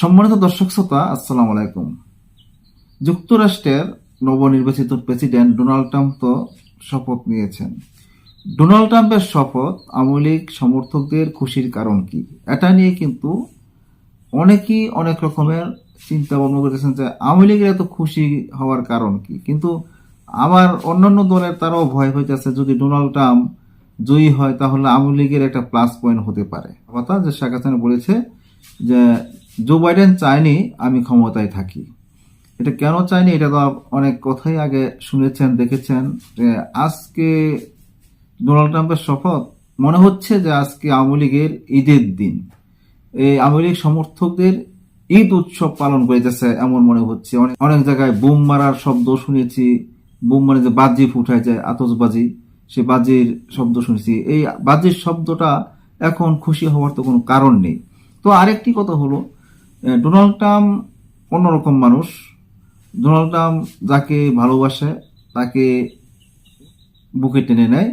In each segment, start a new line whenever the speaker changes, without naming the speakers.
সম্মানিত দর্শক শ্রোতা, আসসালামু আলাইকুম। যুক্তরাষ্ট্রের নবনির্বাচিত প্রেসিডেন্ট ডোনাল্ড ট্রাম্প তো শপথ নিয়েছেন। ডোনাল্ড ট্রাম্পের শপথ আওয়ামী লীগ সমর্থকদের খুশির কারণ কি? এটা নিয়ে কিন্তু অনেকেই অনেক রকমের চিন্তা ভাবনা করতেছেন যে আওয়ামী লীগের এত খুশি হওয়ার কারণ কি? কিন্তু আমার অন্যান্য দলের তারাও ভয় হইতেছে যদি ডোনাল্ড ট্রাম্প জয়ী হয় তাহলে আওয়ামী লীগের একটা প্লাস পয়েন্ট হতে পারে। কথা যে শেখ হাসিনা বলেছে যে জো বাইডেন চায়নি আমি ক্ষমতায় থাকি। এটা কেন চায়নি? এটা তো অনেক কথাই আগে শুনেছেন, দেখেছেন। আজকে ডোনাল্ড ট্রাম্পের শপথ, মনে হচ্ছে যে আজকে আওয়ামী লীগের ঈদের দিন। এই আওয়ামী লীগ সমর্থকদের ঈদ উৎসব পালন করিতেছে এমন মনে হচ্ছে। অনেক অনেক জায়গায় বোম মারার শব্দ শুনেছি, বোম মানে যে বাজি ফুটায় যায় আতসবাজি সে বাজির শব্দ শুনেছি। এই বাজির শব্দটা এখন খুশি হওয়ার তো কোনো কারণ নেই। তো আরেকটি কথা হলো ডোনাল্ড ট্রাম্প অন্যরকম মানুষ। ডোনাল্ড ট্রাম্প যাকে ভালোবাসে, তাকে বুকে টেনে নেয়।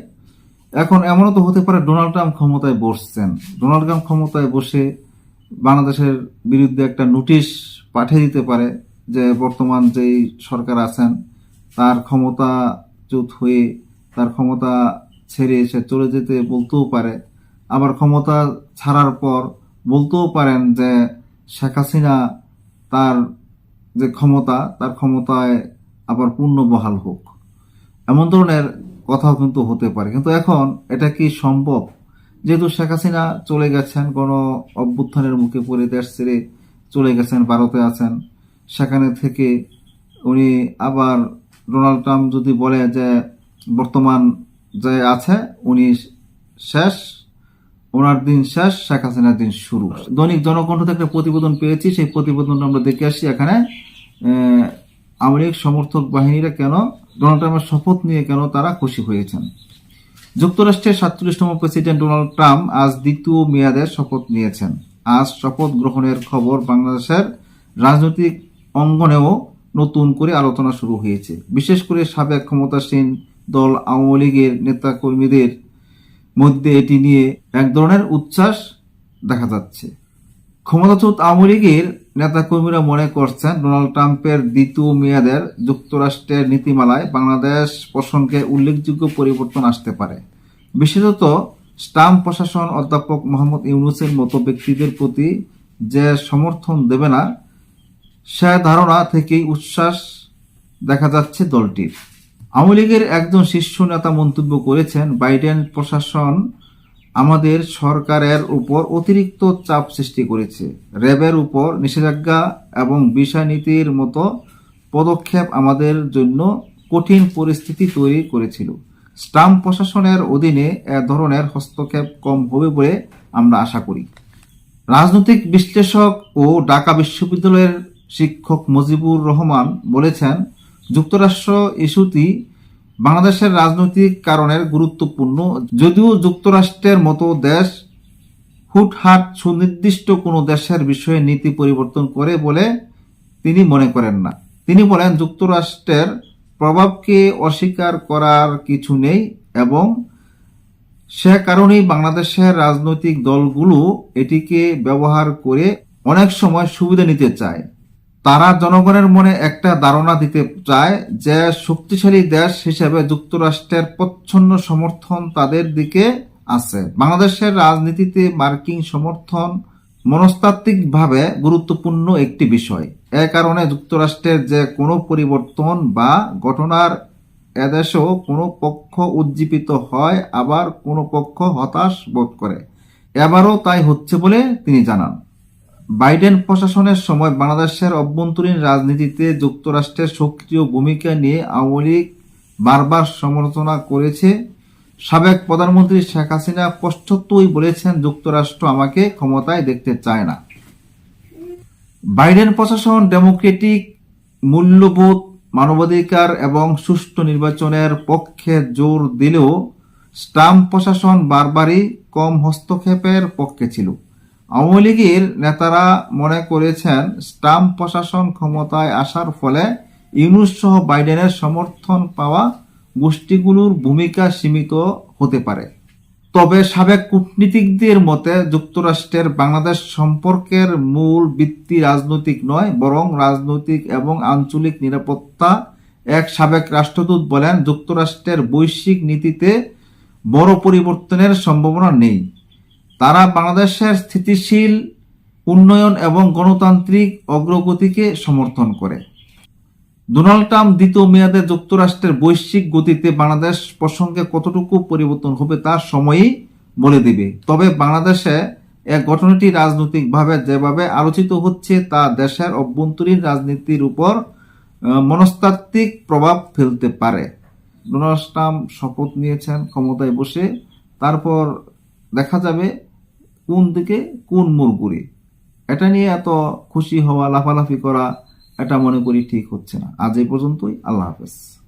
এখন এমনও তো হতে পারে ডোনাল্ড ট্রাম্প ক্ষমতায় বসছেন। ডোনাল্ড ট্রাম্প ক্ষমতায় বসে বাংলাদেশের বিরুদ্ধে একটা নোটিশ পাঠিয়ে দিতে পারে যে বর্তমান যেই সরকার আছেন, তার ক্ষমতা চুত হয়ে, তার ক্ষমতা ছেড়ে সে চলে যেতে বলতেও পারে। আবার ক্ষমতা ছাড়ার পর বলতেও পারেন যে শেখ হাসিনা তার যে ক্ষমতা, তার ক্ষমতায় আবার পূর্ণ বহাল হোক। এমন ধরনের কথাও কিন্তু হতে পারে। কিন্তু এখন এটা কি সম্ভব? যেহেতু শেখ হাসিনা চলে গেছেন কোনো অভ্যুত্থানের মুখে পড়ে দেশ ছেড়ে চলে গেছেন, ভারতে আছেন, সেখানে থেকে উনি আবার ডোনাল্ড ট্রাম্প যদি বলে যে বর্তমান যে আছে, উনি শেষ ওনার দিন শেষ, শেখ হাসিনার দিন শুরু। দৈনিক জনকণ্ঠ থেকে প্রতিবেদন পেয়েছি, সেই প্রতিবেদনটা আমরা দেখে আসি এখানে। আওয়ামী সমর্থক বাহিনীরা কেন, ডোনাল্ড ট্রাম্পের শপথ নিয়ে কেন তারা খুশি হয়েছেন? যুক্তরাষ্ট্রের সাতচল্লিশতম প্রেসিডেন্ট ডোনাল্ড ট্রাম্প আজ দ্বিতীয় মেয়াদের শপথ নিয়েছেন। আজ শপথ গ্রহণের খবর বাংলাদেশের রাজনৈতিক অঙ্গনেও নতুন করে আলোচনা শুরু হয়েছে। বিশেষ করে সাবেক ক্ষমতাসীন দল আওয়ামী লীগের নেতাকর্মীদের মধ্যে এটি নিয়ে এক ধরনের উচ্ছ্বাস দেখা যাচ্ছে। ক্ষমতাচ্যুত আওয়ামী লীগের নেতাকর্মীরা মনে করছেন, ডোনাল্ড ট্রাম্পের দ্বিতীয় মেয়াদের যুক্তরাষ্ট্রের নীতিমালায় বাংলাদেশ প্রসঙ্গে উল্লেখযোগ্য পরিবর্তন আসতে পারে। বিশেষত স্টাম্প প্রশাসন অধ্যাপক মোহাম্মদ ইউনুসের মতো ব্যক্তিদের প্রতি যে সমর্থন দেবে না, সে ধারণা থেকেই উচ্ছ্বাস দেখা যাচ্ছে দলটির। আওয়ামী লীগের একজন শীর্ষ নেতা মন্তব্য করেছেন, বাইডেন প্রশাসন আমাদের সরকারের উপর অতিরিক্ত চাপ সৃষ্টি করেছে। র্যাবের উপর নিষেধাজ্ঞা এবং ভিসা নীতির মতো পদক্ষেপ আমাদের জন্য কঠিন পরিস্থিতি তৈরি করেছিল। স্টাম্প প্রশাসনের অধীনে এ ধরনের হস্তক্ষেপ কম হবে বলে আমরা আশা করি। রাজনৈতিক বিশ্লেষক ও ঢাকা বিশ্ববিদ্যালয়ের শিক্ষক মুজিবুর রহমান বলেছেন যুক্তরাষ্ট্র ইস্যুটি বাংলাদেশের রাজনৈতিক কারণের গুরুত্বপূর্ণ। যদিও যুক্তরাষ্ট্রের মতো দেশ হুটহাট সুনির্দিষ্ট কোনো দেশের বিষয়ে নীতি পরিবর্তন করে বলে তিনি মনে করেন না। তিনি বলেন, যুক্তরাষ্ট্রের প্রভাবকে অস্বীকার করার কিছু নেই এবং সে কারণেই বাংলাদেশের রাজনৈতিক দলগুলো এটিকে ব্যবহার করে অনেক সময় সুবিধা নিতে চায়। তারা জনগণের মনে একটা ধারণা দিতে চায় যে শক্তিশালী দেশ হিসেবে যুক্তরাষ্ট্রের প্রচ্ছন্ন সমর্থন তাদের দিকে আছে। বাংলাদেশের রাজনীতিতে মার্কিন সমর্থন মনস্তাত্ত্বিকভাবে গুরুত্বপূর্ণ একটি বিষয়। এ কারণে যুক্তরাষ্ট্রের যে কোনো পরিবর্তন বা ঘটনার এদেশেও কোনো পক্ষ উজ্জীবিত হয়, আবার কোনো পক্ষ হতাশ বোধ করে। এবারও তাই হচ্ছে বলে তিনি জানান। বাইডেন প্রশাসনের সময় বাংলাদেশের অভ্যন্তরীণ রাজনীতিতে যুক্তরাষ্ট্রের সক্রিয় ভূমিকা নিয়ে আওয়ামী লীগ বারবার সমালোচনা করেছে। সাবেক প্রধানমন্ত্রী শেখ হাসিনা স্পষ্টতই বলেছেন, যুক্তরাষ্ট্র আমাকে ক্ষমতায় দেখতে চায় না। বাইডেন প্রশাসন ডেমোক্রেটিক, মূল্যবোধ, মানবাধিকার এবং সুষ্ঠু নির্বাচনের পক্ষে জোর দিলেও স্টাম্প প্রশাসন বারবারই কম হস্তক্ষেপের পক্ষে ছিল। আওয়ামী লীগের নেতারা মনে করেছেন, স্টাম্প প্রশাসন ক্ষমতায় আসার ফলে ইউনুস সহ বাইডেনের সমর্থন পাওয়া গোষ্ঠীগুলোর ভূমিকা সীমিত হতে পারে। তবে সাবেক কূটনীতিকদের মতে যুক্তরাষ্ট্রের বাংলাদেশ সম্পর্কের মূল ভিত্তি রাজনৈতিক নয়, বরং রাজনৈতিক এবং আঞ্চলিক নিরাপত্তা এক সাবেক রাষ্ট্রদূত বলেন, যুক্তরাষ্ট্রের বৈশ্বিক নীতিতে বড় পরিবর্তনের সম্ভাবনা নেই। তারা বাংলাদেশের স্থিতিশীল, উন্নয়ন এবং গণতান্ত্রিক অগ্রগতিকে সমর্থন করে। ডোনাল্ড ট্রাম্প দ্বিতীয় মেয়াদে যুক্তরাষ্ট্রের বৈশ্বিক গতিতে বাংলাদেশ প্রসঙ্গে কতটুকু পরিবর্তন হবে তা সময়ই বলে দেবে। তবে বাংলাদেশে এক ঘটনাটি রাজনৈতিকভাবে যেভাবে আলোচিত হচ্ছে তা দেশের অভ্যন্তরীণ রাজনীতির উপর মনস্তাত্ত্বিক প্রভাব ফেলতে পারে। ডোনাল্ড ট্রাম্প শপথ নিয়েছেন ক্ষমতায় বসে। তারপর দেখা যাবে কোন দিকে, কোন মোড় ঘুরে এটা নিয়ে এত খুশি হওয়া, লাফালাফি করা, এটা মনে করি ঠিক হচ্ছে না। আজ এই পর্যন্তই, আল্লাহ হাফেজ।